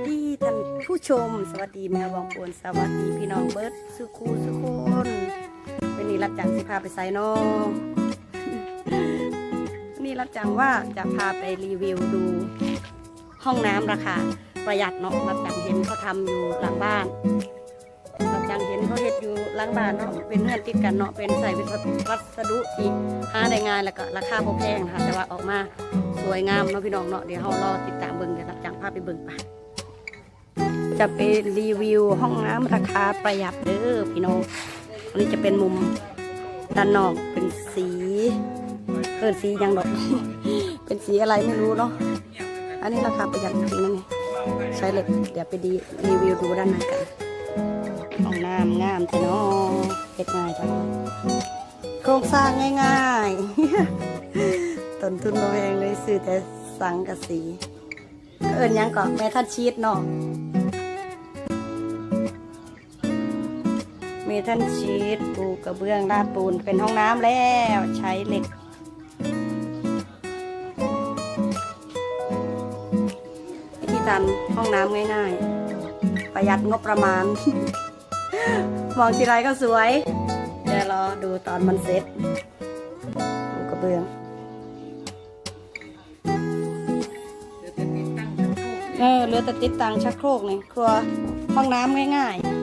สดีท่านผู้ชม สวัสดีแม่วองปวนสวัสดีพี่น้องเบิร์ดสุคูสุคนเป็นนี่รับจังสิพาไปไซนอนี่รับจังว่าจะพาไปรีวิวดูห้องน้ำราคาประหยัดเนาะรับจังเห็นเขาทำอยู่หลังบ้านรับจังเห็นเขาเฮ็ดอยู่หลังบ้านเนาะเป็นเงื่อนติดกันเนาะเป็นใส่เป็นวัสดุที่หาได้ง่ายแล้วก็ราคาบ่แพงนะคะแต่ว่าออกมาสวยงามเนาะพี่น้องเนาะเดี๋ยวเรารอติดตามเบิ่งเดี๋ยวรับจังพาไปเบิ่งไป จะเป็นรีวิวห้องน้ำราคาประหยัดเด้อพี่น้องอันนี้จะเป็นมุมด้านนอกเป็นสีเออสียังดอก เป็นสีอะไรไม่รู้เนาะอันนี้ราคาประหยัดจริงนะนี่ใช้เหล็กเดี๋ยวไปดีรีวิวดูด้านในกันห้องน้ำงามแต่เนาะเฮ็ดง่ายจังโครงสร้างง่ายๆต้นทุนบ่แพงเลยซื้อแต่สังกะสีเอิญยังเก่อนแม่ท่านชีตเนาะ มีทัลชีตปูกระเบื้องลาดปูนเป็นห้องน้ำแล้วใช้เหล็ก วิธีทำห้องน้ำง่ายๆ ประหยัดงบประมาณ มองทีไรก็สวยเดี๋ยวรอดูตอนมันเสร็จปูกระเบื้องเออเหลือแต่ติดตังชักโครกนี่ครัวห้องน้ำง่ายๆ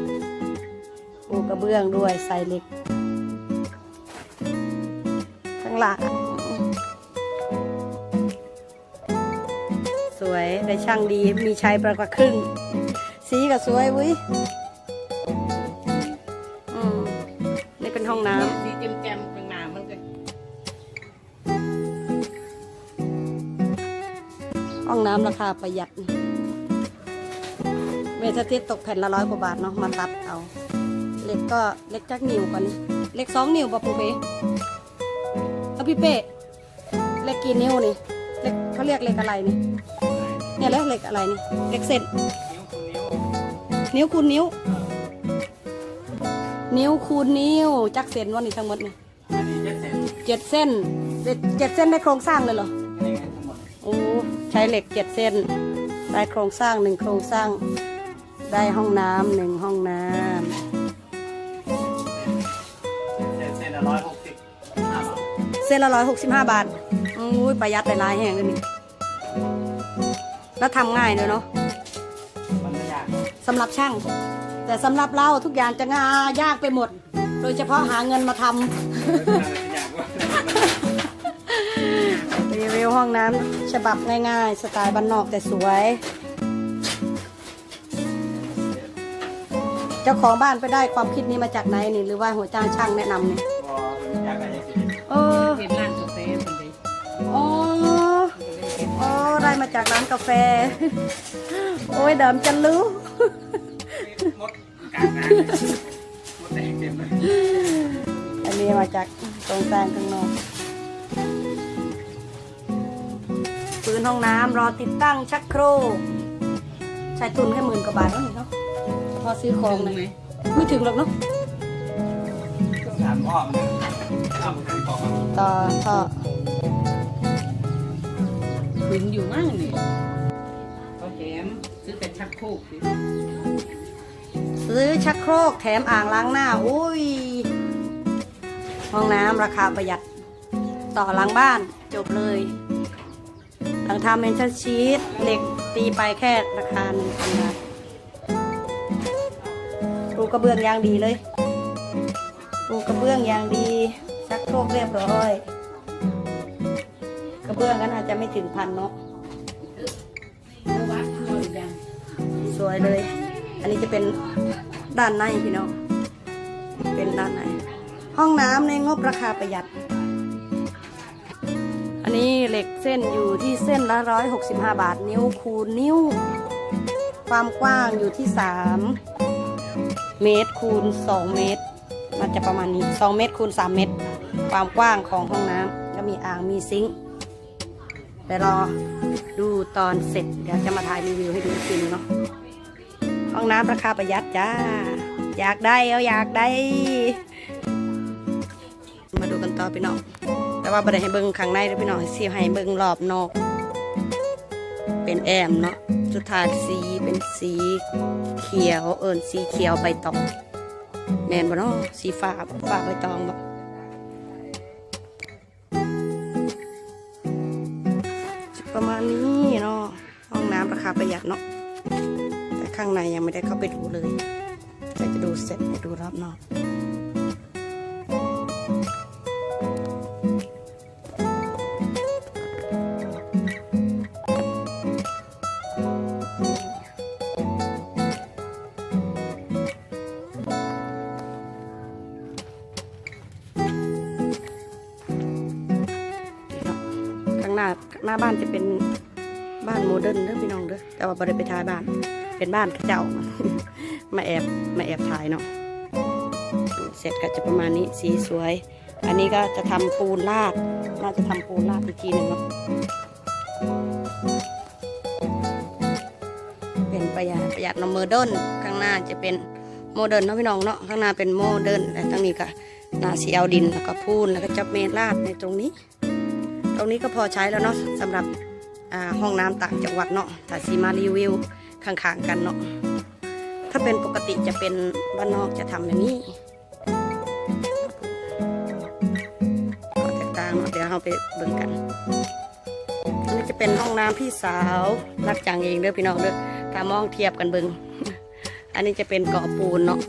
ปูกระเบื้องด้วยใส่เหล็ก ข้างหลังสวยได้ช่างดีมีชัยประกว่าครึ่ง สีก็สวยเวุ้ยอืมนี่เป็นห้องน้ำสีแจ่มๆข้างหน้ามันก็ห้องน้ำราคาประหยัดนี่เมทาทิตตกแผ่นละร้อยกว่าบาทเนาะมาตัดเอา เล็กก็เล็กจักนิ้วก่อนนี่เล็กสองนิ้วป่ะปูเป้เอาพี่เป้เล็กกี่นิ้วนี่เล็กเขาเรียกเล็กอะไรนี่เนี่ยเล็กเล็กอะไรนี่เล็กเส้นนิ้วคูณนิ้ว นิ้วคูณนิ้วจักเส้นวันนี้ทั้งหมดนี่เจ็ดเส้นเจ็ดเส้นได้โครงสร้างเลยเหรอโอ้ใช้เหล็กเจ็ดเส้น ได้โครงสร้างหนึ่งโครงสร้างได้ห้องน้ำหนึ่งห้องน้เร็จเสร็จละร้อยหกสิบห้าบาทำเส้นละร้อยหกสิบห้าบาทอุ้ยประหยัดหลายๆแห่งเลยนี่แล้วทำง่ายเลยเนาะมันไม่ยากสำหรับช่าง แต่สำหรับเราทุกอย่างจะงายากไปหมด โดยเฉพาะหาเงินมาทำยากว่ารีวิวห้องน้ำฉบับง่ายๆ สไตล์บ้านนอกแต่สวย เจ้าของบ้านไปได้ความคิดนี้มาจากไหนนี่หรือว่าหัวจ้างช่างแนะนำเนี่ยบ่ อยากได้ยังสิเออเห็นร้านกาแฟคนเดียวอ๋ออ๋อได้มาจากร้านกาแฟ โอ้ยเดิมจะรู้มดกลางน้ำมดแดงเต็มเลยอันนี้มาจากโครงสร้างข้างนอกพื้นห้องน้ำรอติดตั้งชักโครกใช้ทุนแค่หมื่นกว่าบาทเท่านี้เนาะพอซื้อของเลยไม่ถึงหรอกเนาะถามพ่อมัน ต่อท่อถึงอยู่มากนี่เขาแถมซื้อแต่ชักโครกสิซื้อชักโครกแถมอ่างล้างหน้า อุ้ย ห้องน้ำราคาประหยัด ต่อหลังบ้านจบเลยหลังทำเมนชั่นชีตเหล็กตีไปแค่ราคาหนึ่งพันบาทปูกระเบื้องยางดีเลยปูกระเบื้องยางดี ชักโครกเรียบร้อย กระเบื้องก็น่าจะไม่ถึงพันเนาะวัดทั่วหรือยังสวยเลย อันนี้จะเป็นด้านในพี่น้อง เป็นด้านใน ห้องน้ำในงบราคาประหยัด อันนี้เหล็กเส้นอยู่ที่เส้นละร้อยหกสิบห้าบาท นิ้วคูณนิ้ว ความกว้างอยู่ที่สามเมตรคูณสองเมตรน่าจะประมาณนี้สองเมตรคูณสามเมตร ความกว้างของห้องน้ำก็มีอ่างมีซิงค์เดี๋ยวรอดูตอนเสร็จ เดี๋ยวจะมาถ่ายรีวิวให้ดูอีกทีนึงเนาะห้องน้ำราคาประหยัดจ้า อยากได้เอาอยากได้ มาดูกันต่อพี่น้อง แต่ว่าบ่ไดให้เบิ่งข้างในเด้อพี่น้องสิให้เบิ่งรอบนอก เป็นแอมเนาะสุดท้ายสีเป็นสีเขียวเอิญสีเขียวใบตองแมนบ่เนาะสีฟ้าฟ้าใบตองบ่าประหยัดเนาะแต่ข้างในยังไม่ได้เข้าไปดูเลยแต่จะดูเสร็จไปดูรอบนอกข้างหน้าหน้าบ้านจะเป็น บ้านโมเดิร์นเด้อพี่น้องเด้อแต่ว่าบ่ได้ไปถ่ายบ้าน เป็นบ้านเขาเจ้า มาแอบมาแอบถ่ายเนาะเสร็จก็จะประมาณนี้สีสวย อันนี้ก็จะทำปูนลาดน่าจะทำปูนลาดอีกทีหนึ่งเนาะเป็นประหยัดประหยัดเนาะโมเดิร์นข้างหน้าจะเป็นโมเดิร์นเนาะพี่น้องเนาะข้างหน้าเป็นโมเดิร์นแต่ทางนี้ก็นาสีเอาดินแล้วก็พูนแล้วก็จับเมลาดในตรงนี้ ตรงนี้ก็พอใช้แล้วเนาะสำหรับ ห้องน้ำต่างจังหวัดเนาะแต่สีมารีวิวข้างๆกันเนาะถ้าเป็นปกติจะเป็นบ้านนอกจะทำอย่างนี้ก็แตกต่างเนาะเดี๋ยวเราไปเบิ่งกันอันนี้จะเป็นห้องน้ำพี่สาวรักจังเองเด้อพี่น้องเด้อถ้ามองเทียบกันเบิ่งอันนี้จะเป็นก่อปูนเนาะ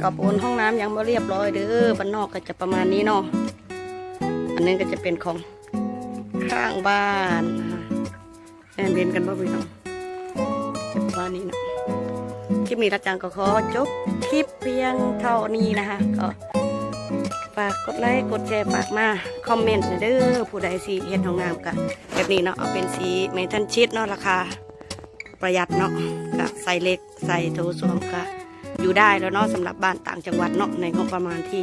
ก่อปูนห้องน้ำยังไม่เรียบร้อยเด้อบ้านนอกก็จะประมาณนี้เนาะอันนี้ก็จะเป็นของ ข้างบ้านแอนเบนกันบ่พี่น้องจะประมาณนี้นะคลิปนี้รักจังก็ขอจบคลิปเพียงเท่านี้นะคะก็ฝากกดไลค์กดแชร์ฝากมาคอมเมนต์เด้อผู้ใดสีเห็นของงามกะแบบนี้เนาะเอาเป็นสีเมทัลชีตเนาะราคาประหยัดเนาะกะใส่เล็กใส่โถส้วมกะอยู่ได้แล้วเนาะสำหรับบ้านต่างจังหวัดเนาะในงบประมาณที่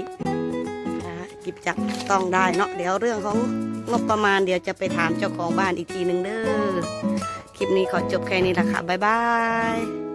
บจับต้องได้เนาะเดี๋ยวเรื่องของงบประมาณเดี๋ยวจะไปถามเจ้าของบ้านอีกทีหนึ่งเด้อคลิปนี้ขอจบแค่นี้ละค่ะบ๊ายบาย